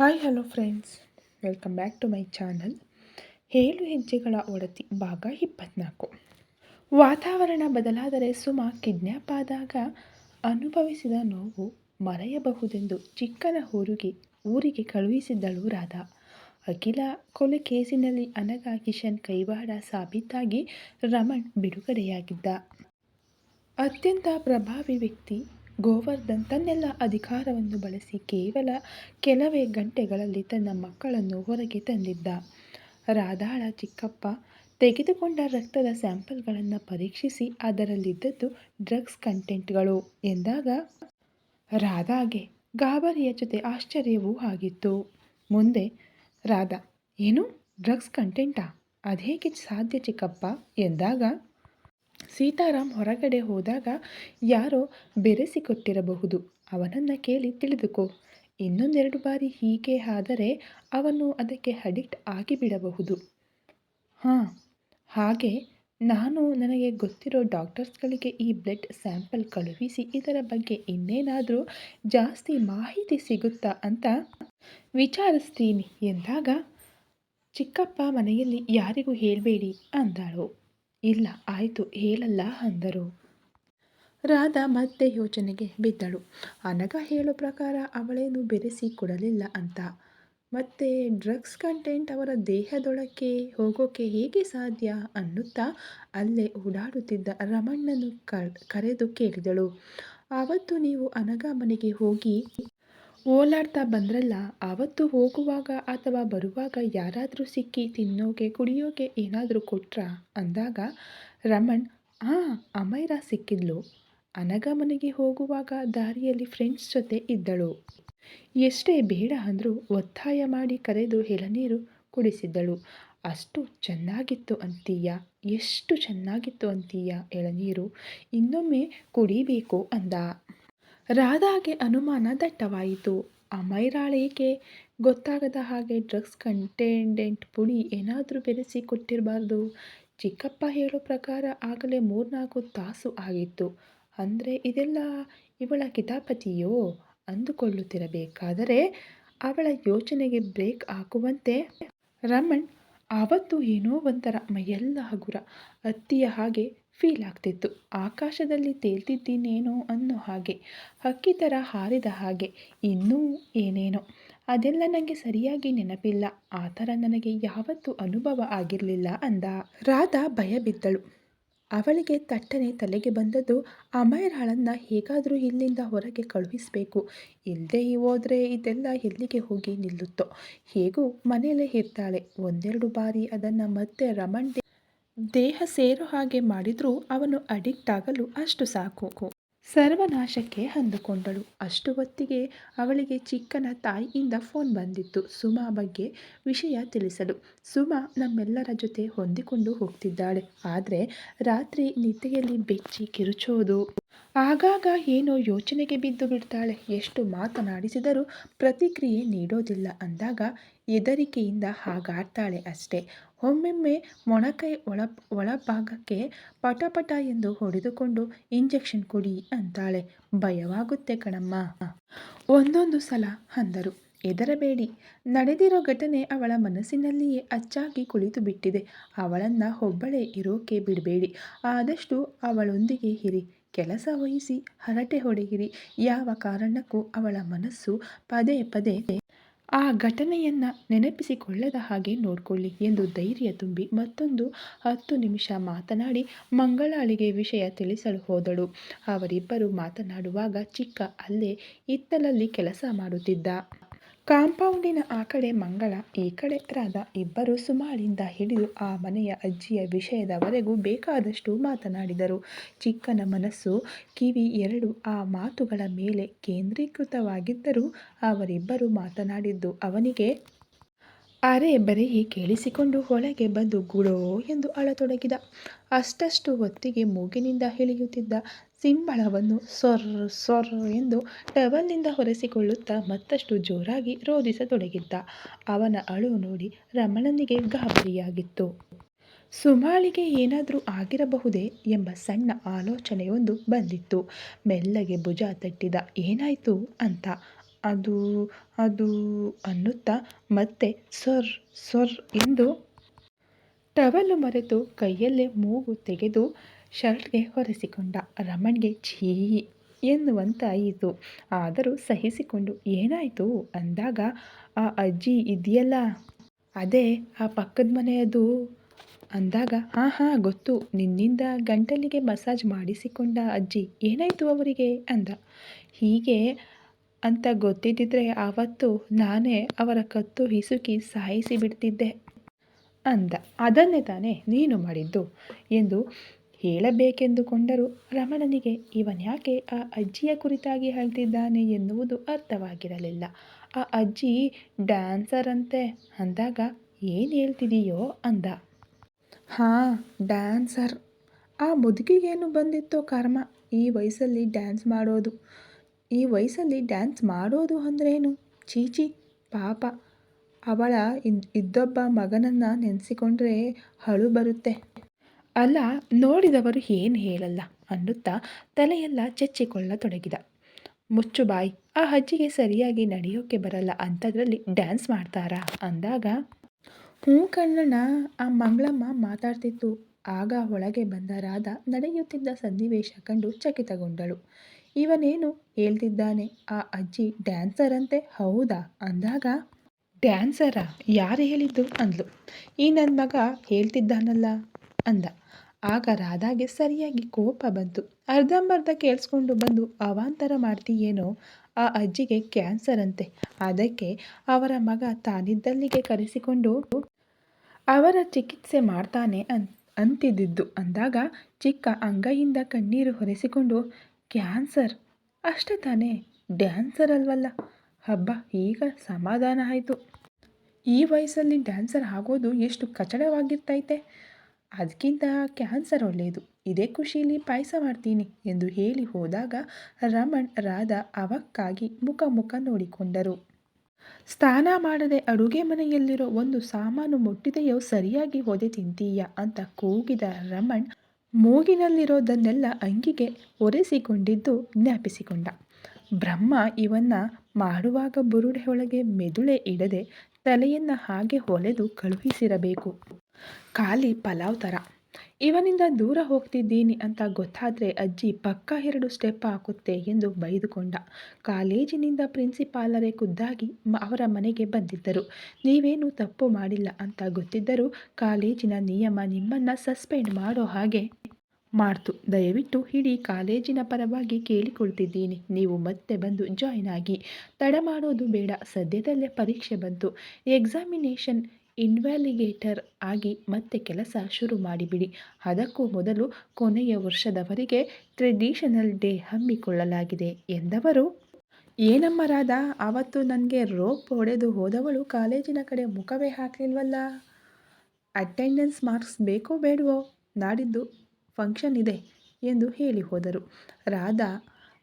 Hi hello friends welcome back to my channel ಏಳು ಹೆಜ್ಜೆಗಳ ಒಡತಿ ಭಾಗ ಇಪ್ಪತ್ನಾಲ್ಕು. ವಾತಾವರಣ ಬದಲಾದರೆ ಸುಮ ಕಿಡ್ನ್ಯಾಪ್ ಆದಾಗ ಅನುಭವಿಸಿದ ನೋವು ಮರೆಯಬಹುದೆಂದು ಚಿಕ್ಕನ ಊರಿಗೆ ಊರಿಗೆ ಕಳುಹಿಸಿದ್ದಳು ರಾಧಾ. ಅಖಿಲ ಕೊಲೆ ಕೇಸಿನಲ್ಲಿ ಅನಗ ಕಿಶನ್ ಕೈವಾಡ ಸಾಬೀತಾಗಿ ರಮಣ್ ಬಿಡುಗಡೆಯಾಗಿದ್ದ. ಅತ್ಯಂತ ಪ್ರಭಾವಿ ವ್ಯಕ್ತಿ ಗೋವರ್ಧನ್ ತನ್ನೆಲ್ಲ ಅಧಿಕಾರವನ್ನು ಬಳಸಿ ಕೇವಲ ಕೆಲವೇ ಗಂಟೆಗಳಲ್ಲಿ ತನ್ನ ಮಕ್ಕಳನ್ನು ಹೊರಗೆ ತಂದಿದ್ದ. ರಾಧಾಳ ಚಿಕ್ಕಪ್ಪ ತೆಗೆದುಕೊಂಡ ರಕ್ತದ ಸ್ಯಾಂಪಲ್ಗಳನ್ನು ಪರೀಕ್ಷಿಸಿ ಅದರಲ್ಲಿದ್ದದ್ದು ಡ್ರಗ್ಸ್ ಕಂಟೆಂಟ್ಗಳು ಎಂದಾಗ ರಾಧಾಗೆ ಗಾಬರಿಯ ಜೊತೆ ಆಶ್ಚರ್ಯವೂ ಆಗಿತ್ತು. ಮುಂದೆ, ರಾಧಾ, ಏನು? ಡ್ರಗ್ಸ್ ಕಂಟೆಂಟಾ? ಅದೇಗೆ ಸಾಧ್ಯ ಚಿಕ್ಕಪ್ಪ? ಎಂದಾಗ ಸೀತಾರಾಮ್ ಹೊರಗಡೆ ಹೋದಾಗ ಯಾರೋ ಬೆರೆಸಿಕೊಟ್ಟಿರಬಹುದು. ಅವನನ್ನು ಕೇಳಿ ತಿಳಿದುಕೋ. ಇನ್ನೊಂದೆರಡು ಬಾರಿ ಹೀಗೆ ಆದರೆ ಅವನು ಅದಕ್ಕೆ ಅಡಿಕ್ಟ್ ಆಗಿಬಿಡಬಹುದು. ಹಾಂ, ಹಾಗೆ ನಾನು ನನಗೆ ಗೊತ್ತಿರೋ ಡಾಕ್ಟರ್ಸ್ಗಳಿಗೆ ಈ ಬ್ಲಡ್ ಸ್ಯಾಂಪಲ್ ಕಳುಹಿಸಿ ಇದರ ಬಗ್ಗೆ ಇನ್ನೇನಾದರೂ ಜಾಸ್ತಿ ಮಾಹಿತಿ ಸಿಗುತ್ತಾ ಅಂತ ವಿಚಾರಿಸ್ತೀನಿ ಎಂದಾಗ, ಚಿಕ್ಕಪ್ಪ ಮನೆಯಲ್ಲಿ ಯಾರಿಗೂ ಹೇಳಬೇಡಿ ಅಂದಳು. ಇಲ್ಲ, ಆಯಿತು, ಹೇಳಲ್ಲ ಅಂದರು. ರಾಧಾ ಮತ್ತೆ ಯೋಚನೆಗೆ ಬಿದ್ದಳು. ಅನಗ ಹೇಳೋ ಪ್ರಕಾರ ಅವಳೇನು ಬೆರೆಸಿ ಕೊಡಲಿಲ್ಲ ಅಂತ. ಮತ್ತೆ ಡ್ರಗ್ಸ್ ಕಂಟೆಂಟ್ ಅವರ ದೇಹದೊಳಕ್ಕೆ ಹೋಗೋಕೆ ಹೇಗೆ ಸಾಧ್ಯ ಅನ್ನುತ್ತಾ ಅಲ್ಲೇ ಓಡಾಡುತ್ತಿದ್ದ ರಮಣ್ಣನು ಕರೆದು ಕೇಳಿದಳು. ಆವತ್ತು ನೀವು ಅನಗ ಮನೆಗೆ ಹೋಗಿ ಓಲಾಡ್ತಾ ಬಂದ್ರಲ್ಲ, ಆವತ್ತು ಹೋಗುವಾಗ ಅಥವಾ ಬರುವಾಗ ಯಾರಾದರೂ ಸಿಕ್ಕಿ ತಿನ್ನೋಕೆ, ಕುಡಿಯೋಕೆ ಏನಾದರೂ ಕೊಟ್ರಾ? ಅಂದಾಗ ರಮಣ್, ಆ, ಅಮೈರಾ ಸಿಕ್ಕಿದ್ಲು. ಅನಗ ಮನೆಗೆ ಹೋಗುವಾಗ ದಾರಿಯಲ್ಲಿ ಫ್ರೆಂಡ್ಸ್ ಜೊತೆ ಇದ್ದಳು. ಎಷ್ಟೇ ಬೇಡ ಅಂದರೂ ಒತ್ತಾಯ ಮಾಡಿ ಕರೆದು ಎಳನೀರು ಕುಡಿಸಿದ್ದಳು. ಅಷ್ಟು ಚೆನ್ನಾಗಿತ್ತು ಅಂತೀಯ? ಎಷ್ಟು ಚೆನ್ನಾಗಿತ್ತು ಅಂತೀಯ ಎಳನೀರು? ಇನ್ನೊಮ್ಮೆ ಕುಡಿಬೇಕು ಅಂದ. ರಾಧಾಗೆ ಅನುಮಾನ ದಟ್ಟವಾಯಿತು. ಅಮೈರಾಳೇಕೆ ಗೊತ್ತಾಗದ ಹಾಗೆ ಡ್ರಗ್ಸ್ ಕಂಟೆಂಡೆಂಟ್ ಪುಡಿ ಏನಾದರೂ ಬೆರೆಸಿ ಕೊಟ್ಟಿರಬಾರ್ದು. ಚಿಕ್ಕಪ್ಪ ಹೇಳೋ ಪ್ರಕಾರ ಆಗಲೇ ಮೂರ್ನಾಲ್ಕು ತಾಸು ಆಗಿತ್ತು. ಅಂದರೆ ಇದೆಲ್ಲ ಇವಳ ಕಿತಾಪತಿಯೋ? ಅಂದುಕೊಳ್ಳುತ್ತಿರಬೇಕಾದರೆ ಅವಳ ಯೋಚನೆಗೆ ಬ್ರೇಕ್ ಹಾಕುವಂತೆ ರಮಣ್, ಆವತ್ತು ಏನೋ ಒಂಥರ ಮೈಯೆಲ್ಲ ಹಗುರ. ಅತ್ತಿಯ ಹಾಗೆ ಫೀಲ್ ಆಗ್ತಿತ್ತು. ಆಕಾಶದಲ್ಲಿ ತೇಲ್ತಿದ್ದೀನೇನೋ ಅನ್ನೋ ಹಾಗೆ, ಹಕ್ಕಿ ಥರ ಹಾರಿದ ಹಾಗೆ, ಇನ್ನೂ ಏನೇನೋ. ಅದೆಲ್ಲ ನನಗೆ ಸರಿಯಾಗಿ ನೆನಪಿಲ್ಲ. ಆ ಥರ ನನಗೆ ಯಾವತ್ತೂ ಅನುಭವ ಆಗಿರಲಿಲ್ಲ ಅಂದ. ರಾಧಾ ಭಯ ಬಿದ್ದಳು ಅವಳಿಗೆ ತಟ್ಟನೆ ತಲೆಗೆ ಬಂದದ್ದು ಅಮೈರಾಳನ್ನು ಹೇಗಾದರೂ ಇಲ್ಲಿಂದ ಹೊರಗೆ ಕಳುಹಿಸಬೇಕು. ಇಲ್ಲದೆ ಹೋದರೆ ಇದೆಲ್ಲ ಎಲ್ಲಿಗೆ ಹೋಗಿ ನಿಲ್ಲುತ್ತೋ? ಹೇಗೂ ಮನೆಯಲ್ಲೇ ಇರ್ತಾಳೆ. ಒಂದೆರಡು ಬಾರಿ ಅದನ್ನು ಮತ್ತೆ ರಮಣ್ ದೇಹ ಸೇರೋ ಹಾಗೆ ಮಾಡಿದರೂ ಅವನು ಅಡಿಕ್ಟ್ ಆಗಲು ಅಷ್ಟು ಸಾಕು. ಸರ್ವನಾಶಕ್ಕೆ ಅಂದುಕೊಂಡಳು. ಅಷ್ಟು ಹೊತ್ತಿಗೆ ಅವಳಿಗೆ ಚಿಕ್ಕನ ತಾಯಿಯಿಂದ ಫೋನ್ ಬಂದಿತ್ತು. ಸುಮಾ ಬಗ್ಗೆ ವಿಷಯ ತಿಳಿಸಲು. ಸುಮಾ ನಮ್ಮೆಲ್ಲರ ಜೊತೆ ಹೊಂದಿಕೊಂಡು ಹೋಗ್ತಿದ್ದಾಳೆ. ಆದರೆ ರಾತ್ರಿ ನಿದ್ದೆಯಲ್ಲಿ ಬೆಚ್ಚಿ ಕಿರುಚೋದು. ಆಗಾಗ ಏನೋ ಯೋಚನೆಗೆ ಬಿದ್ದು ಬಿಡ್ತಾಳೆ. ಎಷ್ಟು ಮಾತನಾಡಿಸಿದರೂ ಪ್ರತಿಕ್ರಿಯೆ ನೀಡೋದಿಲ್ಲ. ಅಂದಾಗ ಹೆದರಿಕೆಯಿಂದ ಹಾಗಾಡ್ತಾಳೆ ಅಷ್ಟೇ. ಒಮ್ಮೆಮ್ಮೆ ಮೊಣಕೈ ಒಳ, ಒಳಭಾಗಕ್ಕೆ ಪಟಪಟ ಎಂದು ಹೊಡೆದುಕೊಂಡು ಇಂಜೆಕ್ಷನ್ ಕೊಡಿ ಅಂತಾಳೆ. ಭಯವಾಗುತ್ತೆ ಕಣಮ್ಮ. ಒಂದೊಂದು ಸಲ ಅಂದರು. ಎದರಬೇಡಿ ನಡೆದಿರೋ ಘಟನೆ ಅವಳ ಮನಸ್ಸಿನಲ್ಲಿಯೇ ಅಚ್ಚಾಗಿ ಕುಳಿತು ಬಿಟ್ಟಿದೆ. ಅವಳನ್ನು ಒಬ್ಬಳೇ ಇರೋಕೆ ಬಿಡಬೇಡಿ. ಆದಷ್ಟು ಅವಳೊಂದಿಗೆ ಹಿರಿ ಕೆಲಸ ವಹಿಸಿ, ಹರಟೆ ಹೊಡೆಯಿರಿ. ಯಾವ ಕಾರಣಕ್ಕೂ ಅವಳ ಮನಸ್ಸು ಪದೇ ಪದೇ ಆ ಘಟನೆಯನ್ನು ನೆನಪಿಸಿಕೊಳ್ಳದ ಹಾಗೆ ನೋಡಿಕೊಳ್ಳಿ ಎಂದು ಧೈರ್ಯ ತುಂಬಿ ಮತ್ತೊಂದು ಹತ್ತು ನಿಮಿಷ ಮಾತನಾಡಿ ಮಂಗಳಾಳಿಗೆ ವಿಷಯ ತಿಳಿಸಲು ಹೋದಳು. ಅವರಿಬ್ಬರು ಮಾತನಾಡುವಾಗ ಚಿಕ್ಕ ಅಲ್ಲೇ ಹಿತ್ತಲಲ್ಲಿ ಕೆಲಸ ಮಾಡುತ್ತಿದ್ದ. ಕಾಂಪೌಂಡಿನ ಆ ಕಡೆ ಮಂಗಳ, ಈ ಕಡೆ ರಾಧ ಇಬ್ಬರು ಸುಮಾಳಿಂದ ಹಿಡಿದು ಆ ಮನೆಯ ಅಜ್ಜಿಯ ವಿಷಯದವರೆಗೂ ಬೇಕಾದಷ್ಟು ಮಾತನಾಡಿದರು. ಚಿಕ್ಕನ ಮನಸ್ಸು, ಕಿವಿ ಎರಡು, ಆ ಮಾತುಗಳ ಮೇಲೆ ಕೇಂದ್ರೀಕೃತವಾಗಿದ್ದರೂ ಅವರಿಬ್ಬರು ಮಾತನಾಡಿದ್ದು ಅವನಿಗೆ ಅರೆ ಬರೆ ಕೇಳಿಸಿಕೊಂಡು ಒಳಗೆ ಬಂದು ಗುಡೋ ಎಂದು ಅಳತೊಡಗಿದ. ಅಷ್ಟಷ್ಟು ಹೊತ್ತಿಗೆ ಮೂಗಿನಿಂದ ಇಳಿಯುತ್ತಿದ್ದ ಸಿಂಬಳವನ್ನು ಸೊರ್ ಸೊರ್ ಎಂದು ಟವಲ್ನಿಂದ ಹೊರೆಸಿಕೊಳ್ಳುತ್ತಾ ಮತ್ತಷ್ಟು ಜೋರಾಗಿ ರೋಧಿಸತೊಡಗಿದ್ದ. ಅವನ ಅಳು ನೋಡಿ ರಮಣನಿಗೆ ಗಾಬರಿಯಾಗಿತ್ತು. ಸುಮಾಳಿಗೆ ಏನಾದರೂ ಆಗಿರಬಹುದೇ ಎಂಬ ಸಣ್ಣ ಆಲೋಚನೆಯೊಂದು ಬಂದಿತ್ತು. ಮೆಲ್ಲಗೆ ಭುಜ ತಟ್ಟಿದ, ಏನಾಯಿತು? ಅಂತ ಅದು ಅದು ಅನ್ನುತ್ತಾ ಮತ್ತೆ ಸೊರ್ ಸೊರ್ ಎಂದು ಟವಲು ಮರೆತು ಕೈಯಲ್ಲೇ ಮೂಗು ತೆಗೆದು ಶರ್ಟ್ಗೆ ಹೊರೆಸಿಕೊಂಡ ರಮಣ್ಗೆ ಛೀ ಎನ್ನುವಂತಾಯಿತು ಆದರೂ ಸಹಿಸಿಕೊಂಡು ಏನಾಯಿತು ಅಂದಾಗ, ಆ ಅಜ್ಜಿ ಇದೆಯಲ್ಲ? ಅದೇ ಆ ಪಕ್ಕದ ಮನೆಯದು? ಅಂದಾಗ, ಹಾಂ ಹಾಂ, ಗೊತ್ತು. ನಿನ್ನಿಂದ ಗಂಟಲಿಗೆ ಮಸಾಜ್ ಮಾಡಿಸಿಕೊಂಡ ಅಜ್ಜಿ, ಏನಾಯಿತು ಅವರಿಗೆ? ಅಂದ. ಹೀಗೆ ಅಂತ ಗೊತ್ತಿದ್ದಿದ್ರೆ ಆವತ್ತು ನಾನೇ ಅವರ ಕತ್ತು ಹಿಸುಕಿ ಸಾಯಿಸಿ ಬಿಡ್ತಿದ್ದೆ ಅಂದ. ಅದನ್ನೇ ತಾನೇ ನೀನು ಮಾಡಿದ್ದು ಎಂದು ಹೇಳಬೇಕೆಂದುಕೊಂಡರು ರಮಣನಿಗೆ ಇವನ್ಯಾಕೆ ಆ ಅಜ್ಜಿಯ ಕುರಿತಾಗಿ ಹೇಳ್ತಿದ್ದಾನೆ ಎನ್ನುವುದು ಅರ್ಥವಾಗಿರಲಿಲ್ಲ. ಆ ಅಜ್ಜಿ ಡ್ಯಾನ್ಸರ್ ಅಂತೆ, ಅಂದಾಗ ಏನು ಹೇಳ್ತಿದೀಯೋ ಅಂದ. ಹಾಂ, ಡ್ಯಾನ್ಸರ್. ಆ ಮುದುಕಿಗೇನು ಬಂದಿತ್ತೋ ಕರ್ಮ, ಈ ವಯಸ್ಸಲ್ಲಿ ಡ್ಯಾನ್ಸ್ ಮಾಡೋದು. ಈ ವಯಸ್ಸಲ್ಲಿ ಡ್ಯಾನ್ಸ್ ಮಾಡೋದು ಅಂದ್ರೇನು? ಚೀಚಿ ಪಾಪ. ಅವಳ ಇದ್ದೊಬ್ಬ ಮಗನನ್ನು ನೆನೆಸಿಕೊಂಡ್ರೆ ಅಳು ಬರುತ್ತೆ. ಅಲ್ಲ, ನೋಡಿದವರು ಏನು ಹೇಳಲ್ಲ ಅನ್ನುತ್ತಾ ತಲೆಯೆಲ್ಲ ಚೆಚ್ಚಿಕೊಳ್ಳತೊಡಗಿದ. ಮುಚ್ಚು ಬಾಯಿ, ಆ ಅಜ್ಜಿಗೆ ಸರಿಯಾಗಿ ನಡೆಯೋಕ್ಕೆ ಬರಲ್ಲ ಅಂಥದ್ರಲ್ಲಿ ಡ್ಯಾನ್ಸ್ ಮಾಡ್ತಾರಾ ಅಂದಾಗ, ಹ್ಞೂ ಕಣ್ಣಣ್ಣ, ಆ ಮಂಗಳಮ್ಮ ಮಾತಾಡ್ತಿತ್ತು. ಆಗ ಒಳಗೆ ಬಂದ ರಾಧ ನಡೆಯುತ್ತಿದ್ದ ಸನ್ನಿವೇಶ ಕಂಡು ಚಕಿತಗೊಂಡಳು. ಇವನೇನು ಹೇಳ್ತಿದ್ದಾನೆ? ಆ ಅಜ್ಜಿ ಡ್ಯಾನ್ಸರ್ ಅಂತೆ ಹೌದಾ ಅಂದಾಗ? ಡ್ಯಾನ್ಸರಾ? ಯಾರು ಹೇಳಿದ್ದು ಅಂದ್ಲು. ಈ ನನ್ನ ಮಗ ಹೇಳ್ತಿದ್ದಾನಲ್ಲ ಅಂದ. ಆಗ ರಾಧಾಗೆ ಸರಿಯಾಗಿ ಕೋಪ ಬಂತು. ಅರ್ಧಂಬರ್ಧ ಕೇಳಿಸ್ಕೊಂಡು ಬಂದು, ಅವಾಂತರ ಮಾಡ್ತೀಯೇನೋ? ಆ ಅಜ್ಜಿಗೆ ಕ್ಯಾನ್ಸರ್ ಅಂತೆ ಅದಕ್ಕೆ ಅವರ ಮಗ ತಾನಿದ್ದಲ್ಲಿಗೆ ಕರೆಸಿಕೊಂಡು ಅವರ ಚಿಕಿತ್ಸೆ ಮಾಡ್ತಾನೆ ಅನ್ ಅಂತಿದ್ದಿದ್ದು. ಅಂದಾಗ ಚಿಕ್ಕ ಅಂಗೈಯಿಂದ ಕಣ್ಣೀರು ಹೊರೆಸಿಕೊಂಡು ಕ್ಯಾನ್ಸರ್. ಅಷ್ಟೇ ತಾನೇ, ಡ್ಯಾನ್ಸರ್ ಅಲ್ವಲ್ಲ. ಹಬ್ಬ, ಈಗ ಸಮಾಧಾನ ಆಯಿತು. ಈ ವಯಸ್ಸಲ್ಲಿ ಡ್ಯಾನ್ಸರ್ ಆಗೋದು ಎಷ್ಟು ಕಚಡವಾಗಿರ್ತೈತೆ. ಅದಕ್ಕಿಂತ ಕ್ಯಾನ್ಸರ್ ಒಳ್ಳೆಯದು ಇದೇ ಖುಷಿಯಲ್ಲಿ ಪಾಯಸ ಮಾಡ್ತೀನಿ ಎಂದು ಹೇಳಿ ಹೋದಾಗ ರಮಣ್, ರಾಧ ಅವಕ್ಕಾಗಿ ಮುಖ ಮುಖ ನೋಡಿಕೊಂಡರು. ಸ್ನಾನ ಮಾಡದೆ ಅಡುಗೆ ಮನೆಯಲ್ಲಿರೋ ಒಂದು ಸಾಮಾನು ಮುಟ್ಟಿದೆಯೋ ಸರಿಯಾಗಿ ಹೋದೆ ತಿಂತೀಯ ಅಂತ ಕೂಗಿದ ರಮಣ್ ಮೂಗಿನಲ್ಲಿರೋದನ್ನೆಲ್ಲ ಅಂಗಿಗೆ ಒರೆಸಿಕೊಂಡಿದ್ದು ಜ್ಞಾಪಿಸಿಕೊಂಡ. ಬ್ರಹ್ಮ ಇವನ್ನ ಮಾಡುವಾಗ ಬುರುಡೆ ಒಳಗೆ ಮೆದುಳೆ ಇಡದೆ ತಲೆಯನ್ನು ಹಾಗೆ ಹೊಲೆದು ಕಳುಹಿಸಿರಬೇಕು. ಖಾಲಿ ಪಲಾವ್ ಥರ ಇವನಿಂದ ದೂರ ಹೋಗ್ತಿದ್ದೀನಿ ಅಂತ ಗೊತ್ತಾದರೆ ಅಜ್ಜಿ ಪಕ್ಕ ಎರಡು ಸ್ಟೆಪ್ ಹಾಕುತ್ತೆ ಎಂದು ಬೈದುಕೊಂಡ. ಕಾಲೇಜಿನಿಂದ ಪ್ರಿನ್ಸಿಪಾಲರೇ ಖುದ್ದಾಗಿ ಅವರ ಮನೆಗೆ ಬಂದಿದ್ದರು. ನೀವೇನು ತಪ್ಪು ಮಾಡಿಲ್ಲ ಅಂತ ಗೊತ್ತಿದ್ದರೂ ಕಾಲೇಜಿನ ನಿಯಮ ನಿಮ್ಮನ್ನು ಸಸ್ಪೆಂಡ್ ಮಾಡೋ ಹಾಗೆ ಮಾಡ್ತು. ದಯವಿಟ್ಟು ಇಡೀ ಕಾಲೇಜಿನ ಪರವಾಗಿ ಕೇಳಿಕೊಳ್ತಿದ್ದೀನಿ. ನೀವು ಮತ್ತೆ ಬಂದು ಜಾಯ್ನ್ ಆಗಿ. ತಡ ಮಾಡೋದು ಬೇಡ. ಸದ್ಯದಲ್ಲೇ ಪರೀಕ್ಷೆ ಬಂತು. ಎಕ್ಸಾಮಿನೇಷನ್ ಇನ್ವ್ಯಾಲಿಗೇಟರ್ ಆಗಿ ಮತ್ತೆ ಕೆಲಸ ಶುರು ಮಾಡಿಬಿಡಿ. ಅದಕ್ಕೂ ಮೊದಲು ಕೊನೆಯ ವರ್ಷದವರೆಗೆ ಟ್ರೆಡಿಷನಲ್ ಡೇ ಹಮ್ಮಿಕೊಳ್ಳಲಾಗಿದೆ ಎಂದವರು. ಏನಮ್ಮ ರಾಧ ಆವತ್ತು ನನಗೆ ರೋಪ್ ಹೊಡೆದು ಹೋದವಳು ಕಾಲೇಜಿನ ಕಡೆ ಮುಖವೇ ಹಾಕಲಿಲ್ವಲ್ಲ? ಅಟೆಂಡೆನ್ಸ್ ಮಾರ್ಕ್ಸ್ ಬೇಕೋ ಬೇಡವೋ? ನಾಡಿದ್ದು ಫಂಕ್ಷನ್ ಇದೆ ಎಂದು ಹೇಳಿ ಹೋದರು. ರಾಧಾ,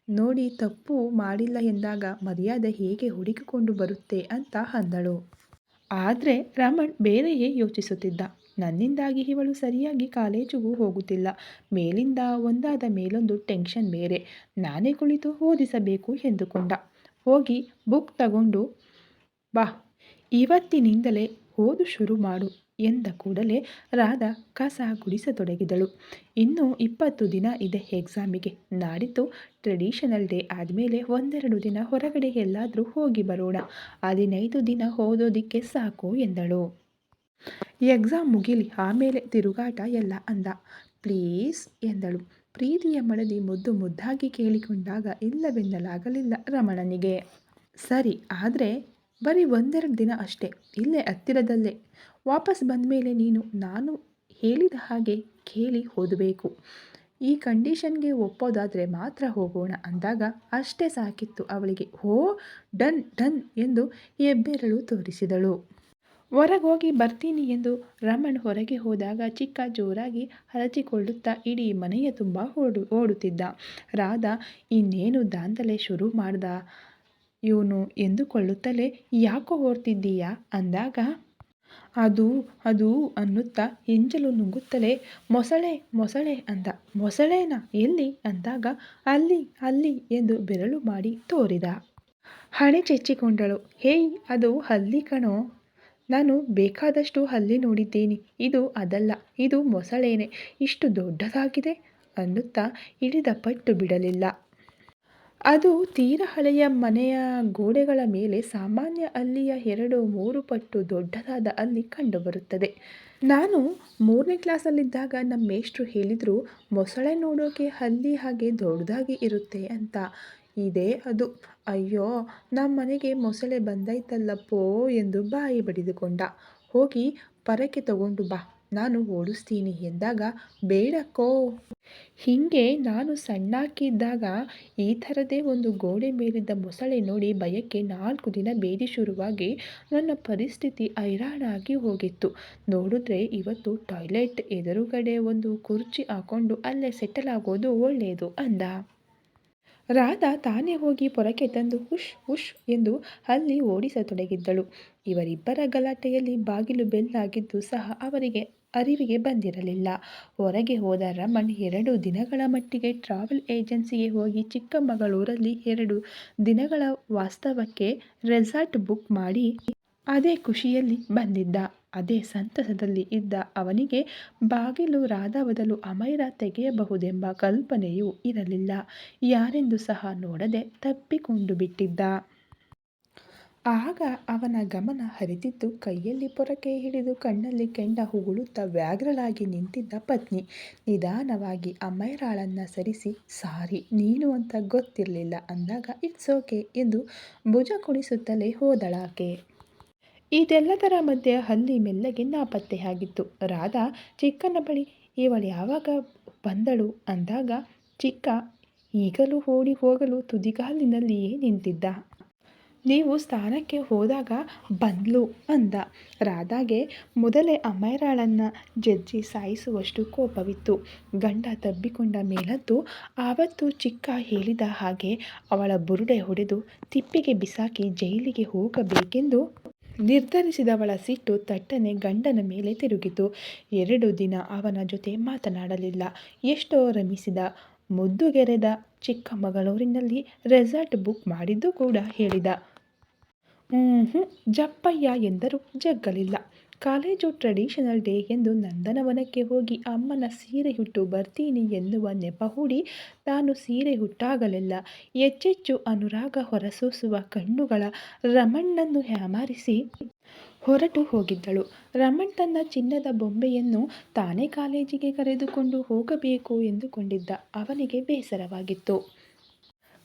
ನೋಡಿ ತಪ್ಪು ಮಾಡಿಲ್ಲ ಎಂದಾಗ ಮರ್ಯಾದೆ ಹೇಗೆ ಹುಡುಕಿಕೊಂಡು ಬರುತ್ತೆ? ಅಂತ ಅಂದಳು. ಆದರೆ ರಮಣ್ ಬೇರೆಯೇ ಯೋಚಿಸುತ್ತಿದ್ದ. ನನ್ನಿಂದಾಗಿ ಇವಳು ಸರಿಯಾಗಿ ಕಾಲೇಜಿಗೂ ಹೋಗುತ್ತಿಲ್ಲ. ಮೇಲಿಂದ ಒಂದಾದ ಮೇಲೊಂದು ಟೆನ್ಷನ್ ಬೇರೆ. ನಾನೇ ಕುಳಿತು ಓದಿಸಬೇಕು ಎಂದುಕೊಂಡ. ಹೋಗಿ ಬುಕ್ ತಗೊಂಡು, ಬಾ, ಇವತ್ತಿನಿಂದಲೇ ಓದು ಶುರು ಮಾಡು. ಎಂದ ಕೂಡಲೇ ರಾಧ ಕಸ ಗುಡಿಸತೊಡಗಿದಳು. ಇನ್ನೂ ಇಪ್ಪತ್ತು ದಿನ ಇದೆ ಎಕ್ಸಾಮಿಗೆ. ನಾಡಿದ್ದು ಟ್ರೆಡಿಷನಲ್ ಡೇ ಆದಮೇಲೆ ಒಂದೆರಡು ದಿನ ಹೊರಗಡೆ ಎಲ್ಲಾದರೂ ಹೋಗಿ ಬರೋಣ. ಹದಿನೈದು ದಿನ ಓದೋದಿಕ್ಕೆ ಸಾಕು ಎಂದಳು. ಎಕ್ಸಾಮ್ ಮುಗಿಲಿ, ಆಮೇಲೆ ತಿರುಗಾಟ ಎಲ್ಲ ಅಂದ. ಪ್ಲೀಸ್, ಎಂದಳು. ಪ್ರೀತಿಯ ಮಡದಿ ಮುದ್ದು ಮುದ್ದಾಗಿ ಕೇಳಿಕೊಂಡಾಗ ಇಲ್ಲವೆನ್ನಲಾಗಲಿಲ್ಲ ರಮಣನಿಗೆ. ಸರಿ, ಆದರೆ ಬರೀ ಒಂದೆರಡು ದಿನ ಅಷ್ಟೇ. ಇಲ್ಲೇ ಹತ್ತಿರದಲ್ಲೇ. ವಾಪಸ್ ಬಂದ ಮೇಲೆ ನೀನು, ನಾನು ಹೇಳಿದ ಹಾಗೆ ಕೇಳಿ ಓದಬೇಕು. ಈ ಕಂಡೀಷನ್ಗೆ ಒಪ್ಪೋದಾದರೆ ಮಾತ್ರ ಹೋಗೋಣ ಅಂದಾಗ ಅಷ್ಟೇ ಸಾಕಿತ್ತು ಅವಳಿಗೆ. ಹೋ, ಡನ್ ಡನ್ ಎಂದು ಹೆಬ್ಬೆರಳು ತೋರಿಸಿದಳು. ಹೊರಗೋಗಿ ಬರ್ತೀನಿ ಎಂದು ರಮಣ್ ಹೊರಗೆ ಹೋದಾಗ ಚಿಕ್ಕ ಜೋರಾಗಿ ಹರಚಿಕೊಳ್ಳುತ್ತಾ ಇಡೀ ಮನೆಯ ತುಂಬ ಓಡು, ಓಡುತ್ತಿದ್ದ. ರಾಧಾ, ಇನ್ನೇನು ದಾಂಧಲೆ ಶುರು ಮಾಡ್ದ ಇವನು ಎಂದುಕೊಳ್ಳುತ್ತಲೇ, ಯಾಕೋ ಓಡ್ತಿದ್ದೀಯಾ? ಅಂದಾಗ ಅದು ಅದು ಅನ್ನುತ್ತಾ ಹೆಂಜಲು ನುಂಗುತ್ತಲೇ, ಮೊಸಳೆ ಮೊಸಳೆ ಅಂದ. ಮೊಸಳೆನಾ ಎಲ್ಲಿ? ಅಂದಾಗ, ಅಲ್ಲಿ ಅಲ್ಲಿ ಎಂದು ಬೆರಳು ಮಾಡಿ ತೋರಿದ. ಹಣೆ ಚೆಚ್ಚಿಕೊಂಡಳು. ಹೇಯ್, ಅದು ಹಲ್ಲಿ ಕಣೋ. ನಾನು ಬೇಕಾದಷ್ಟು ಹಲ್ಲಿ ನೋಡಿದ್ದೇನೆ. ಇದು ಅದಲ್ಲ, ಇದು ಮೊಸಳೆನೆ. ಇಷ್ಟು ದೊಡ್ಡದಾಗಿದೆ ಅನ್ನುತ್ತಾ ಇಳಿದ ಪಟ್ಟು ಬಿಡಲಿಲ್ಲ. ಅದು ತೀರ ಹಳೆಯ ಮನೆಯ ಗೋಡೆಗಳ ಮೇಲೆ ಸಾಮಾನ್ಯ ಅಲ್ಲಿಯ ಎರಡು ಮೂರು ಪಟ್ಟು ದೊಡ್ಡದಾದ ಅಲ್ಲಿ ಕಂಡುಬರುತ್ತದೆ. ನಾನು ಮೂರನೇ ಕ್ಲಾಸಲ್ಲಿದ್ದಾಗ ನಮ್ಮ ಮೇಷ್ಟ್ರು ಹೇಳಿದರು, ಮೊಸಳೆ ನೋಡೋಕೆ ಹಲ್ಲಿ ಹಾಗೆ ದೊಡ್ಡದಾಗಿ ಇರುತ್ತೆ ಅಂತ. ಇದೇ ಅದು. ಅಯ್ಯೋ ನಮ್ಮ ಮನೆಗೆ ಮೊಸಳೆ ಬಂದೈತಲ್ಲಪ್ಪೋ ಎಂದು ಬಾಯಿ ಬಡಿದುಕೊಂಡ. ಹೋಗಿ ಪರಕೆ ತಗೊಂಡು ಬಾ. ನಾನು ಓಡಿಸ್ತೀನಿ ಎಂದಾಗ ಬೇಡಕ್ಕೋ ಹೀಗೆ ನಾನು ಸಣ್ಣಾಕಿದ್ದಾಗ ಈ ಥರದೇ ಒಂದು ಗೋಡೆ ಮೇಲಿದ್ದ ಮೊಸಳೆ ನೋಡಿ ಭಯಕ್ಕೆ ನಾಲ್ಕು ದಿನ ಬೇದಿ ಶುರುವಾಗಿ ನನ್ನ ಪರಿಸ್ಥಿತಿ ಹೈರಾಣಾಗಿ ಹೋಗಿತ್ತು. ನೋಡಿದ್ರೆ ಇವತ್ತು ಟಾಯ್ಲೆಟ್ ಎದುರುಗಡೆ ಒಂದು ಕುರ್ಚಿ ಹಾಕೊಂಡು ಅಲ್ಲೇ ಸೆಟಲ್ ಆಗೋದು ಒಳ್ಳೆಯದು ಅಂದ. ರಾಧಾ ತಾನೇ ಹೋಗಿ ಪೊರಕೆ ತಂದು ಹುಷ್ ಹುಷ್ ಎಂದು ಅಲ್ಲಿ ಓಡಿಸತೊಡಗಿದ್ದಳು. ಇವರಿಬ್ಬರ ಗಲಾಟೆಯಲ್ಲಿ ಬಾಗಿಲು ಬೆಲ್ಲಾಗಿದ್ದು ಸಹ ಅವರಿಗೆ ಅರಿವಿಗೆ ಬಂದಿರಲಿಲ್ಲ. ಹೊರಗೆ ಹೋದ ರಮಣ್ ಎರಡು ದಿನಗಳ ಮಟ್ಟಿಗೆ ಟ್ರಾವೆಲ್ ಏಜೆನ್ಸಿಗೆ ಹೋಗಿ ಚಿಕ್ಕಮಗಳೂರಲ್ಲಿ ಎರಡು ದಿನಗಳ ವಾಸ್ತವಕ್ಕೆ ರೆಸಾರ್ಟ್ ಬುಕ್ ಮಾಡಿ ಅದೇ ಖುಷಿಯಲ್ಲಿ ಬಂದಿದ್ದ. ಅದೇ ಸಂತಸದಲ್ಲಿ ಇದ್ದ ಅವನಿಗೆ ಬಾಗಿಲು ರಾಧ ಬದಲು ಅಮೈರ ತೆಗೆಯಬಹುದೆಂಬ ಕಲ್ಪನೆಯೂ ಇರಲಿಲ್ಲ. ಯಾರೆಂದು ಸಹ ನೋಡದೆ ತಪ್ಪಿಕೊಂಡು ಬಿಟ್ಟಿದ್ದ. ಆಗ ಅವನ ಗಮನ ಹರಿದಿದ್ದು ಕೈಯಲ್ಲಿ ಪೊರಕೆ ಹಿಡಿದು ಕಣ್ಣಲ್ಲಿ ಕೆಂಡ ಹುಗುಳುತ್ತಾ ವ್ಯಾಗ್ರಳಾಗಿ ನಿಂತಿದ್ದ ಪತ್ನಿ. ನಿಧಾನವಾಗಿ ಅಮ್ಮೈರಾಳನ್ನ ಸರಿಸಿ, ಸಾರಿ, ನೀನು ಅಂತ ಗೊತ್ತಿರಲಿಲ್ಲ ಅಂದಾಗ ಇಟ್ಸ್ ಓಕೆ ಎಂದು ಭುಜ ಕುಣಿಸುತ್ತಲೇ ಹೋದಳಾಕೆ ಇದೆಲ್ಲದರ ಮಧ್ಯೆ ಹಲ್ಲಿ ಮೆಲ್ಲಗೆ ನಾಪತ್ತೆಯಾಗಿತ್ತು ರಾಧಾ, ಚಿಕ್ಕನ ಬಳಿ ಇವಳು ಯಾವಾಗ ಬಂದಳು? ಅಂದಾಗ ಚಿಕ್ಕ ಈಗಲೂ ಓಡಿ ಹೋಗಲು ತುದಿಗಾಲಿನಲ್ಲಿಯೇ ನಿಂತಿದ್ದ. ನೀವು ಸ್ಥಾನಕ್ಕೆ ಹೋದಾಗ ಬಂದ್ಲು ಅಂದ. ರಾಧಾಗೆ ಮೊದಲೇ ಅಮೈರಾಳನ್ನು ಜಜ್ಜಿ ಸಾಯಿಸುವಷ್ಟು ಕೋಪವಿತ್ತು. ಗಂಡ ತಬ್ಬಿಕೊಂಡ ಮೇಲದ್ದು ಆವತ್ತು ಚಿಕ್ಕ ಹೇಳಿದ ಹಾಗೆ ಅವಳ ಬುರುಡೆ ಹೊಡೆದು ತಿಪ್ಪಿಗೆ ಬಿಸಾಕಿ ಜೈಲಿಗೆ ಹೋಗಬೇಕೆಂದು ನಿರ್ಧರಿಸಿದವಳ ಸಿಟ್ಟು ತಟ್ಟನೆ ಗಂಡನ ಮೇಲೆ ತಿರುಗಿತು. ಎರಡು ದಿನ ಅವನ ಜೊತೆ ಮಾತನಾಡಲಿಲ್ಲ. ಎಷ್ಟೋ ರಮಿಸಿದ ಮುದ್ದುಗೆರೆದ ಚಿಕ್ಕಮಗಳೂರಿನಲ್ಲಿ ರೆಸಾರ್ಟ್ ಬುಕ್ ಮಾಡಿದ್ದು ಕೂಡ ಹೇಳಿದ. ಹ್ಞೂ ಜಪ್ಪಯ್ಯ ಎಂದರು. ಜಗ್ಗಲಿಲ್ಲ. ಕಾಲೇಜು ಟ್ರೆಡಿಷನಲ್ ಡೇ ಎಂದು ನಂದನವನಕ್ಕೆ ಹೋಗಿ ಅಮ್ಮನ ಸೀರೆ ಹುಟ್ಟು ಬರ್ತೀನಿ ಎನ್ನುವ ನೆಪ ಹೂಡಿ ತಾನು ಸೀರೆ ಹುಟ್ಟಾಗಲಿಲ್ಲ. ಹೆಚ್ಚೆಚ್ಚು ಅನುರಾಗ ಹೊರಸೂಸುವ ಕಣ್ಣುಗಳ ರಮಣ್ಣನ್ನು ಹ್ಯಾಮಾರಿಸಿ ಹೊರಟು ಹೋಗಿದ್ದಳು. ರಮಣ್ ತನ್ನ ಚಿನ್ನದ ಬೊಂಬೆಯನ್ನು ತಾನೇ ಕಾಲೇಜಿಗೆ ಕರೆದುಕೊಂಡು ಹೋಗಬೇಕು ಎಂದುಕೊಂಡಿದ್ದ ಅವನಿಗೆ ಬೇಸರವಾಗಿತ್ತು.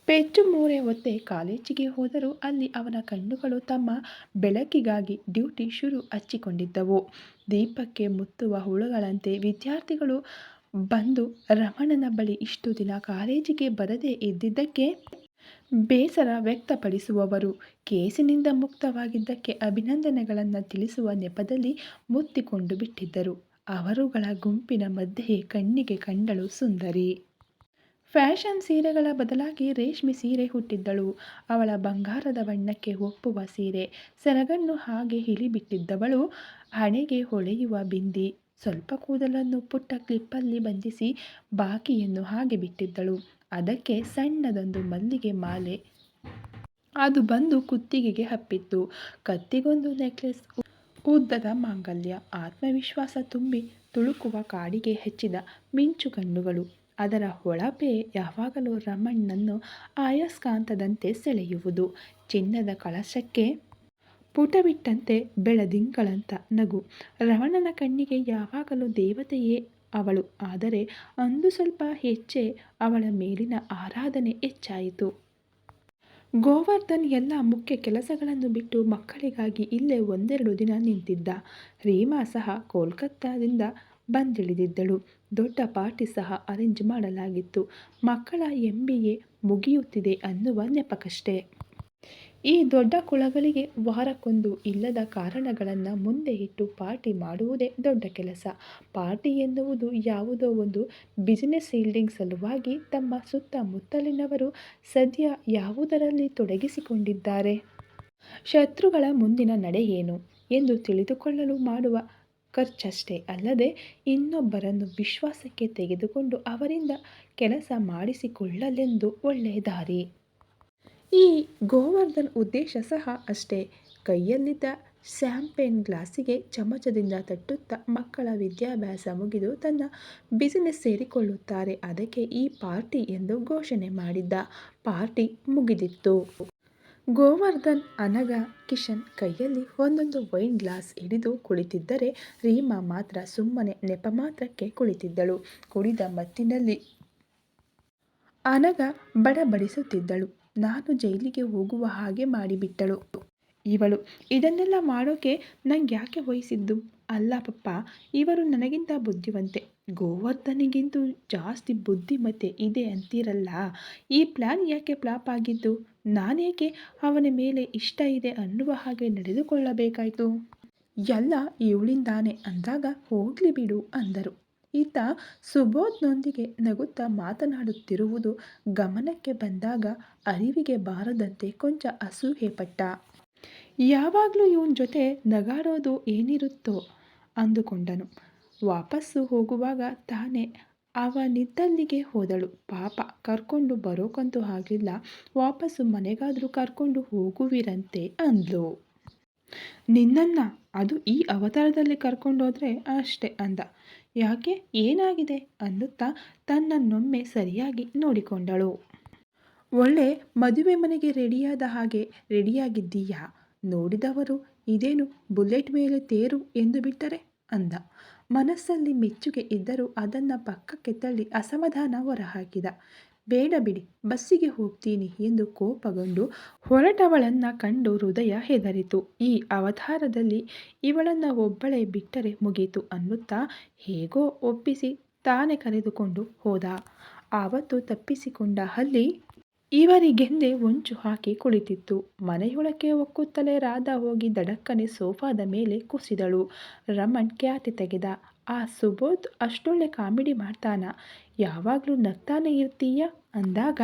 ಪೆಚ್ಚು ಮೂರೆ ಒತ್ತೆ ಕಾಲೇಜಿಗೆ ಹೋದರೂ ಅಲ್ಲಿ ಅವನ ಕಣ್ಣುಗಳು ತಮ್ಮ ಬೆಳಕಿಗಾಗಿ ಡ್ಯೂಟಿ ಶುರು ಹಚ್ಚಿಕೊಂಡಿದ್ದವು. ದೀಪಕ್ಕೆ ಮುತ್ತುವ ಹುಳುಗಳಂತೆ ವಿದ್ಯಾರ್ಥಿಗಳು ಬಂದು ರಮಣನ ಬಳಿ ಇಷ್ಟು ದಿನ ಕಾಲೇಜಿಗೆ ಬರದೇ ಇದ್ದಿದ್ದಕ್ಕೆ ಬೇಸರ ವ್ಯಕ್ತಪಡಿಸುವವರು. ಕೇಸಿನಿಂದ ಮುಕ್ತವಾಗಿದ್ದಕ್ಕೆ ಅಭಿನಂದನೆಗಳನ್ನು ತಿಳಿಸುವ ನೆಪದಲ್ಲಿ ಮುತ್ತಿಕೊಂಡು ಬಿಟ್ಟಿದ್ದರು. ಅವರುಗಳ ಗುಂಪಿನ ಮಧ್ಯೆ ಕಣ್ಣಿಗೆ ಕಂಡಳು ಸುಂದರಿ. ಫ್ಯಾಷನ್ ಸೀರೆಗಳ ಬದಲಾಗಿ ರೇಷ್ಮೆ ಸೀರೆ ಹುಟ್ಟಿದ್ದಳು. ಅವಳ ಬಂಗಾರದ ಬಣ್ಣಕ್ಕೆ ಒಪ್ಪುವ ಸೀರೆ ಸೆರಗನ್ನು ಹಾಗೆ ಇಳಿಬಿಟ್ಟಿದ್ದವಳು ಹಣೆಗೆ ಹೊಳೆಯುವ ಬಿಂದಿ ಸ್ವಲ್ಪ ಕೂದಲನ್ನು ಪುಟ್ಟ ಕ್ಲಿಪ್ಪಲ್ಲಿ ಬಂಧಿಸಿ ಬಾಕಿಯನ್ನು ಹಾಗೆ ಬಿಟ್ಟಿದ್ದಳು. ಅದಕ್ಕೆ ಸಣ್ಣದೊಂದು ಮಲ್ಲಿಗೆ ಮಾಲೆ. ಅದು ಬಂದು ಕುತ್ತಿಗೆಗೆ ಹಪ್ಪಿತ್ತು ಕತ್ತಿಗೊಂದು ನೆಕ್ಲೆಸ್ ಉದ್ದದ ಮಾಂಗಲ್ಯ. ಆತ್ಮವಿಶ್ವಾಸ ತುಂಬಿ ತುಳುಕುವ ಕಾಡಿಗೆ ಹೆಚ್ಚಿದ ಮಿಂಚು ಕಣ್ಣುಗಳು. ಅದರ ಹೊಳಪೆ ಯಾವಾಗಲೂ ರಮಣ್ಣನ್ನು ಆಯಸ್ಕಾಂತದಂತೆ ಸೆಳೆಯುವುದು. ಚಿನ್ನದ ಕಳಶಕ್ಕೆ ಪುಟವಿಟ್ಟಂತೆ ಬೆಳದಿಂಗಳಂತ ನಗು. ರಮಣನ ಕಣ್ಣಿಗೆ ಯಾವಾಗಲೂ ದೇವತೆಯೇ ಅವಳು. ಆದರೆ ಅಂದು ಸ್ವಲ್ಪ ಹೆಚ್ಚೆ ಅವಳ ಮೇಲಿನ ಆರಾಧನೆ ಹೆಚ್ಚಾಯಿತು. ಗೋವರ್ಧನ್ ಎಲ್ಲ ಮುಖ್ಯ ಕೆಲಸಗಳನ್ನು ಬಿಟ್ಟು ಮಕ್ಕಳಿಗಾಗಿ ಇಲ್ಲೇ ಒಂದೆರಡು ದಿನ ನಿಂತಿದ್ದ. ರೀಮಾ ಸಹ ಕೋಲ್ಕತ್ತಾದಿಂದ ಬಂದಿಳಿದಿದ್ದಳು. ದೊಡ್ಡ ಪಾರ್ಟಿ ಸಹ ಅರೇಂಜ್ ಮಾಡಲಾಗಿತ್ತು. ಮಕ್ಕಳ ಎಂ ಎ ಮುಗಿಯುತ್ತಿದೆ ಅನ್ನುವ ನೆಪಕಷ್ಟೇ. ಈ ದೊಡ್ಡ ಕುಳಗಳಿಗೆ ವಾರಕ್ಕೊಂದು ಇಲ್ಲದ ಕಾರಣಗಳನ್ನು ಮುಂದೆ ಇಟ್ಟು ಪಾರ್ಟಿ ಮಾಡುವುದೇ ದೊಡ್ಡ ಕೆಲಸ. ಪಾರ್ಟಿ ಎನ್ನುವುದು ಯಾವುದೋ ಒಂದು ಬಿಸಿನೆಸ್ ಸೀಲ್ಡಿಂಗ್ ಸಲುವಾಗಿ ತಮ್ಮ ಸುತ್ತಮುತ್ತಲಿನವರು ಸದ್ಯ ಯಾವುದರಲ್ಲಿ ತೊಡಗಿಸಿಕೊಂಡಿದ್ದಾರೆ? ಶತ್ರುಗಳ ಮುಂದಿನ ನಡೆ ಏನು ಎಂದು ತಿಳಿದುಕೊಳ್ಳಲು ಮಾಡುವ ಖರ್ಚಷ್ಟೇ ಅಲ್ಲದೆ ಇನ್ನೊಬ್ಬರನ್ನು ವಿಶ್ವಾಸಕ್ಕೆ ತೆಗೆದುಕೊಂಡು ಅವರಿಂದ ಕೆಲಸ ಮಾಡಿಸಿಕೊಳ್ಳಲೆಂದು ಒಳ್ಳೆಯ ದಾರಿ. ಈ ಗೋವರ್ಧನ್ ಉದ್ದೇಶ ಸಹ ಅಷ್ಟೇ. ಕೈಯಲ್ಲಿದ್ದ ಸ್ಯಾಂಪೇನ್ ಗ್ಲಾಸಿಗೆ ಚಮಚದಿಂದ ತಟ್ಟುತ್ತಾ ಮಕ್ಕಳ ವಿದ್ಯಾಭ್ಯಾಸ ಮುಗಿದು ತನ್ನ ಬಿಸಿನೆಸ್ ಸೇರಿಕೊಳ್ಳುತ್ತಾರೆ. ಅದಕ್ಕೆ ಈ ಪಾರ್ಟಿ ಎಂದು ಘೋಷಣೆ ಮಾಡಿದ್ದ ಪಾರ್ಟಿ ಮುಗಿದಿತ್ತು. ಗೋವರ್ಧನ್ ಅನಗ ಕಿಶನ್ ಕೈಯಲ್ಲಿ ಒಂದೊಂದು ವೈನ್ ಗ್ಲಾಸ್ ಹಿಡಿದು ಕುಳಿತಿದ್ದರೆ ರೀಮಾ ಮಾತ್ರ ಸುಮ್ಮನೆ ನೆಪ ಮಾತ್ರಕ್ಕೆ ಕುಳಿತಿದ್ದಳು. ಕುಡಿದ ಮತ್ತಿನಲ್ಲಿ ಅನಗ ಬಡಬಡಿಸುತ್ತಿದ್ದಳು. ನಾನು ಜೈಲಿಗೆ ಹೋಗುವ ಹಾಗೆ ಮಾಡಿಬಿಟ್ಟಳು. ಇವಳು, ಇದನ್ನೆಲ್ಲ ಮಾಡೋಕೆ ನಂಗೆ ಯಾಕೆ ವಹಿಸಿದ್ದು? ಅಲ್ಲ ಪಪ್ಪ, ಇವರು ನನಗಿಂತ ಬುದ್ಧಿವಂತೆ. ಗೋವರ್ಧನಿಗಿಂತೂ ಜಾಸ್ತಿ ಬುದ್ಧಿಮತ್ತೆ ಇದೆ ಅಂತೀರಲ್ಲ? ಈ ಪ್ಲ್ಯಾನ್ ಯಾಕೆ ಫ್ಲಾಪ್ ಆಗಿದ್ದು? ನಾನೇಕೆ ಅವನ ಮೇಲೆ ಇಷ್ಟ ಇದೆ ಅನ್ನುವ ಹಾಗೆ ನಡೆದುಕೊಳ್ಳಬೇಕಾಯಿತು? ಎಲ್ಲ ಇವಳಿಂದಾನೆ. ಅಂದಾಗ ಹೋಗ್ಲಿ ಬಿಡು, ಅಂದರು. ಈತ ಸುಬೋಧ್ನೊಂದಿಗೆ ನಗುತ್ತಾ ಮಾತನಾಡುತ್ತಿರುವುದು ಗಮನಕ್ಕೆ ಬಂದಾಗ ಅರಿವಿಗೆ ಬಾರದಂತೆ ಕೊಂಚ ಅಸೂಹೆ ಪಟ್ಟ ಯಾವಾಗಲೂ ಇವನ ಜೊತೆ ನಗಾಡೋದು ಏನಿರುತ್ತೋ ಅಂದುಕೊಂಡನು. ವಾಪಸ್ಸು ಹೋಗುವಾಗ ತಾನೇ ಅವನಿದ್ದಲ್ಲಿಗೆ ಹೋದಳು. ಪಾಪ, ಕರ್ಕೊಂಡು ಬರೋಕಂತೂ ಹಾಗಿಲ್ಲ ವಾಪಸ್ಸು ಮನೆಗಾದರೂ ಕರ್ಕೊಂಡು ಹೋಗುವಿರಂತೆ ಅಂದ್ಲು. ನಿನ್ನನ್ನ, ಅದು ಈ ಅವತಾರದಲ್ಲಿ ಕರ್ಕೊಂಡೋದ್ರೆ ಅಷ್ಟೇ ಅಂದ. ಯಾಕೆ? ಏನಾಗಿದೆ? ಅನ್ನುತ್ತಾ ತನ್ನನ್ನೊಮ್ಮೆ ಸರಿಯಾಗಿ ನೋಡಿಕೊಂಡಳು. ಒಳ್ಳೆ ಮದುವೆ ಮನೆಗೆ ರೆಡಿಯಾದ ಹಾಗೆ ರೆಡಿಯಾಗಿದ್ದೀಯಾ? ನೋಡಿದವರು ಇದೇನು ಬುಲೆಟ್ ಮೇಲೆ ತೇರು ಎಂದು ಬಿಟ್ಟರೆ? ಅಂದ. ಮನಸ್ಸಲ್ಲಿ ಮೆಚ್ಚುಗೆ ಇದ್ದರೂ ಅದನ್ನು ಪಕ್ಕಕ್ಕೆ ತಳ್ಳಿ ಅಸಮಾಧಾನ ಹೊರಹಾಕಿದ. ಬೇಡ ಬಿಡಿ, ಬಸ್ಸಿಗೆ ಹೋಗ್ತೀನಿ ಎಂದು ಕೋಪಗೊಂಡು ಹೊರಟವಳನ್ನು ಕಂಡು ಹೃದಯ ಹೆದರಿತು. ಈ ಅವತಾರದಲ್ಲಿ ಇವಳನ್ನು ಒಬ್ಬಳೇ ಬಿಟ್ಟರೆ ಮುಗೀತು ಅನ್ನುತ್ತಾ ಹೇಗೋ ಒಪ್ಪಿಸಿ ತಾನೇ ಕರೆದುಕೊಂಡು ಹೋದ. ಆವತ್ತು ತಪ್ಪಿಸಿಕೊಂಡ ಹಲ್ಲಿ ಇವರಿಗೆಂದೇ ಹೊಂಚು ಹಾಕಿ ಕುಳಿತಿತ್ತು. ಮನೆಯೊಳಕ್ಕೆ ಒಕ್ಕುತ್ತಲೇ ರಾಧಾ ಹೋಗಿ ದಡಕ್ಕನೆ ಸೋಫಾದ ಮೇಲೆ ಕುಸಿದಳು. ರಮಣ್ ಖ್ಯಾತಿ ತೆಗೆದ. ಆ ಸುಬೋಧ್ ಅಷ್ಟೊಳ್ಳೆ ಕಾಮಿಡಿ ಮಾಡ್ತಾನ? ಯಾವಾಗಲೂ ನಗ್ತಾನೆ ಇರ್ತೀಯ? ಅಂದಾಗ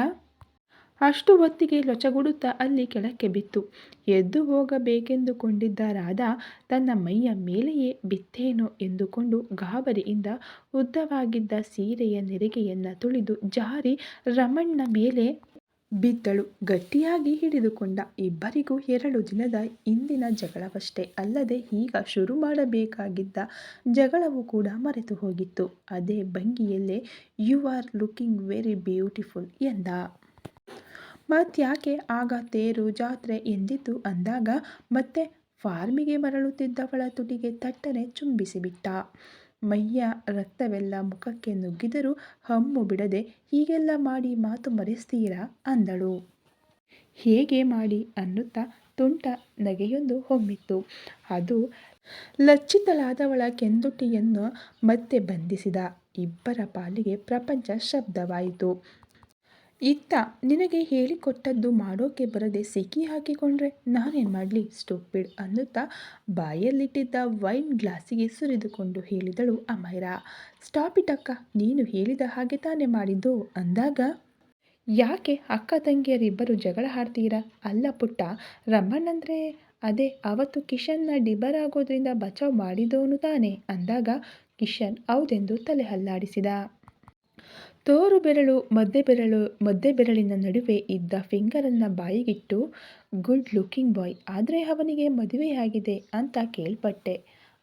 ಅಷ್ಟು ಹೊತ್ತಿಗೆ ಲೊಚಗುಡುತ್ತಾ ಅಲ್ಲಿ ಕೆಳಕ್ಕೆ ಬಿತ್ತು. ಎದ್ದು ಹೋಗಬೇಕೆಂದುಕೊಂಡಿದ್ದ ರಾಧಾ ತನ್ನ ಮೈಯ ಮೇಲೆಯೇ ಬಿತ್ತೇನೋ? ಎಂದುಕೊಂಡು ಗಾಬರಿಯಿಂದ ಉದ್ದವಾಗಿದ್ದ ಸೀರೆಯ ನೆರಿಗೆಯನ್ನು ತುಳಿದು ಜಾರಿ ರಮಣ್ಣ ಮೇಲೆ ಬಿದ್ದಳು. ಗಟ್ಟಿಯಾಗಿ ಹಿಡಿದುಕೊಂಡ ಇಬ್ಬರಿಗೂ ಎರಡು ದಿನದ ಹಿಂದಿನ ಜಗಳವಷ್ಟೇ. ಅಲ್ಲದೆ ಈಗ ಶುರು ಮಾಡಬೇಕಾಗಿದ್ದ ಜಗಳವು ಕೂಡ ಮರೆತು ಹೋಗಿತ್ತು. ಅದೇ ಭಂಗಿಯಲ್ಲೇ you are looking very beautiful ಎಂದ. ಮತ್ಯಾಕೆ ಆಗ ತೇರು ಜಾತ್ರೆ ಎಂದಿತು ಅಂದಾಗ ಮತ್ತೆ ಫಾರ್ಮಿಗೆ ಮರಳುತ್ತಿದ್ದವಳ ತುಟಿಗೆ ತಟ್ಟನೆ ಚುಂಬಿಸಿಬಿಟ್ಟ ಮೈಯ ರಕ್ತವೆಲ್ಲ ಮುಖಕ್ಕೆ ನುಗ್ಗಿದರೂ ಹಮ್ಮು ಬಿಡದೆ ಹೀಗೆಲ್ಲ ಮಾಡಿ ಮಾತು ಮರೆಸ್ತೀರಾ? ಅಂದಳು. ಹೇಗೆ ಮಾಡಿ? ಅನ್ನುತ್ತಾ ತುಂಟ ನಗೆಯೊಂದು ಹೊಮ್ಮಿತ್ತು. ಅದು ಲಚ್ಚಿತಳಾದವಳ ಕೆಂದುಟಿಯನ್ನು ಮತ್ತೆ ಬಂಧಿಸಿದ. ಇಬ್ಬರ ಪಾಲಿಗೆ ಪ್ರಪಂಚ ಶಬ್ದವಾಯಿತು. ಇತ್ತ ನಿನಗೆ ಹೇಳಿಕೊಟ್ಟದ್ದು ಮಾಡೋಕೆ ಬರದೆ ಸಿಕ್ಕಿ ಹಾಕಿಕೊಂಡ್ರೆ ನಾನೇನು ಮಾಡಲಿ? ಸ್ಟೂಪಿಡ್ ಅನ್ನುತ್ತಾ ಬಾಯಲ್ಲಿಟ್ಟಿದ್ದ ವೈನ್ ಗ್ಲಾಸಿಗೆ ಸುರಿದುಕೊಂಡು ಹೇಳಿದಳು ಅಮೈರಾ. ಸ್ಟಾಪ್ ಇಟ್ ಅಕ್ಕ, ನೀನು ಹೇಳಿದ ಹಾಗೆ ತಾನೇ ಮಾಡಿದ್ದು? ಅಂದಾಗ, ಯಾಕೆ ಅಕ್ಕ ತಂಗಿಯರಿಬ್ಬರು ಜಗಳ ಹಾಡ್ತೀರಾ ಅಲ್ಲ ಪುಟ್ಟ ರಮ್ಮಣ್ಣಂದ್ರೆ ಅದೇ ಅವತ್ತು ಕಿಶನ್ನ ಡಿಬರ್ ಆಗೋದ್ರಿಂದ ಬಚಾವ್ ಮಾಡಿದವನು ತಾನೆ? ಅಂದಾಗ, ಕಿಶನ್ ಹೌದೆಂದು ತಲೆ ಹಲ್ಲಾಡಿಸಿದ ತೋರು ಬೆರಳು ಮಧ್ಯೆ ಬೆರಳು ಮಧ್ಯೆ ಬೆರಳಿನ ನಡುವೆ ಇದ್ದ ಫಿಂಗರನ್ನು ಬಾಯಿಗಿಟ್ಟು, ಗುಡ್ ಲುಕಿಂಗ್ ಬಾಯ್, ಆದರೆ ಅವನಿಗೆ ಮದುವೆಯಾಗಿದೆ ಅಂತ ಕೇಳ್ಪಟ್ಟೆ.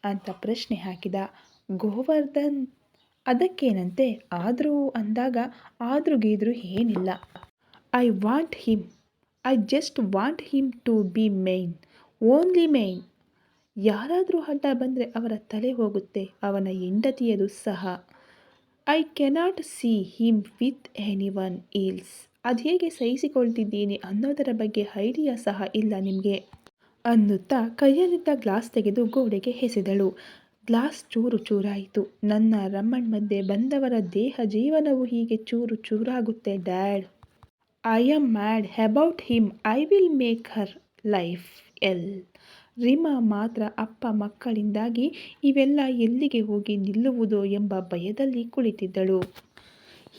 ಅಂತ ಪ್ರಶ್ನೆ ಹಾಕಿದ ಗೋವರ್ಧನ್. ಅದಕ್ಕೇನಂತೆ? ಆದರೂ ಅಂದಾಗ ಆದರೂ ಗೀದ್ರು ಏನಿಲ್ಲ. I want him I just want him to be mine only mine ಯಾರಾದರೂ ಅಡ್ಡ ಬಂದರೆ ಅವರ ತಲೆ ಹೋಗುತ್ತೆ, ಅವನ ಹೆಂಡತಿಯದು ಸಹ. I cannot see him with any one else ಅದು ಹೇಗೆ ಸಹಿಸಿಕೊಳ್ತಿದ್ದೀನಿ ಅನ್ನೋದರ ಬಗ್ಗೆ ಐಡಿಯಾ ಸಹ ಇಲ್ಲ ನಿಮಗೆ. ಅನ್ನುತ್ತಾ ಕೈಯಲ್ಲಿದ್ದ ಗ್ಲಾಸ್ ತೆಗೆದು ಗೋಡೆಗೆ ಹೆಸೆದಳು ಗ್ಲಾಸ್ ಚೂರು ಚೂರಾಯಿತು. ನನ್ನ ರಮ್ಮಣ್ ಮಧ್ಯೆ ಬಂದವರ ದೇಹ ಜೀವನವು ಹೀಗೆ ಚೂರು ಚೂರಾಗುತ್ತೆ, dad. I am mad about him I will make her life hell Rima ಮಾತ್ರ ಅಪ್ಪ ಮಕ್ಕಳಿಂದಾಗಿ ಇವೆಲ್ಲ ಎಲ್ಲಿಗೆ ಹೋಗಿ ನಿಲ್ಲುವುದೋ ಎಂಬ ಭಯದಲ್ಲಿ ಕುಳಿತಿದ್ದಳು.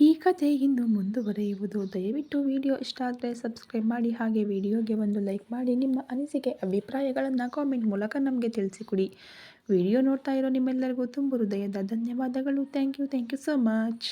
ಈ ಕಥೆ ಇನ್ನು ಮುಂದುವರೆಯುವುದು. ದಯವಿಟ್ಟು ವಿಡಿಯೋ ಇಷ್ಟ ಆದರೆ ಸಬ್ಸ್ಕ್ರೈಬ್ ಮಾಡಿ, ಹಾಗೆ ವಿಡಿಯೋಗೆ ಒಂದು ಲೈಕ್ ಮಾಡಿ. ನಿಮ್ಮ ಅನಿಸಿಕೆ, ಅಭಿಪ್ರಾಯಗಳನ್ನು ಕಾಮೆಂಟ್ ಮೂಲಕ ನಮಗೆ ತಿಳಿಸಿಕೊಡಿ. ವಿಡಿಯೋ ನೋಡ್ತಾ ಇರೋ ನಿಮ್ಮೆಲ್ಲರಿಗೂ ತುಂಬ ಹೃದಯದ ಧನ್ಯವಾದಗಳು. Thank you thank you so much.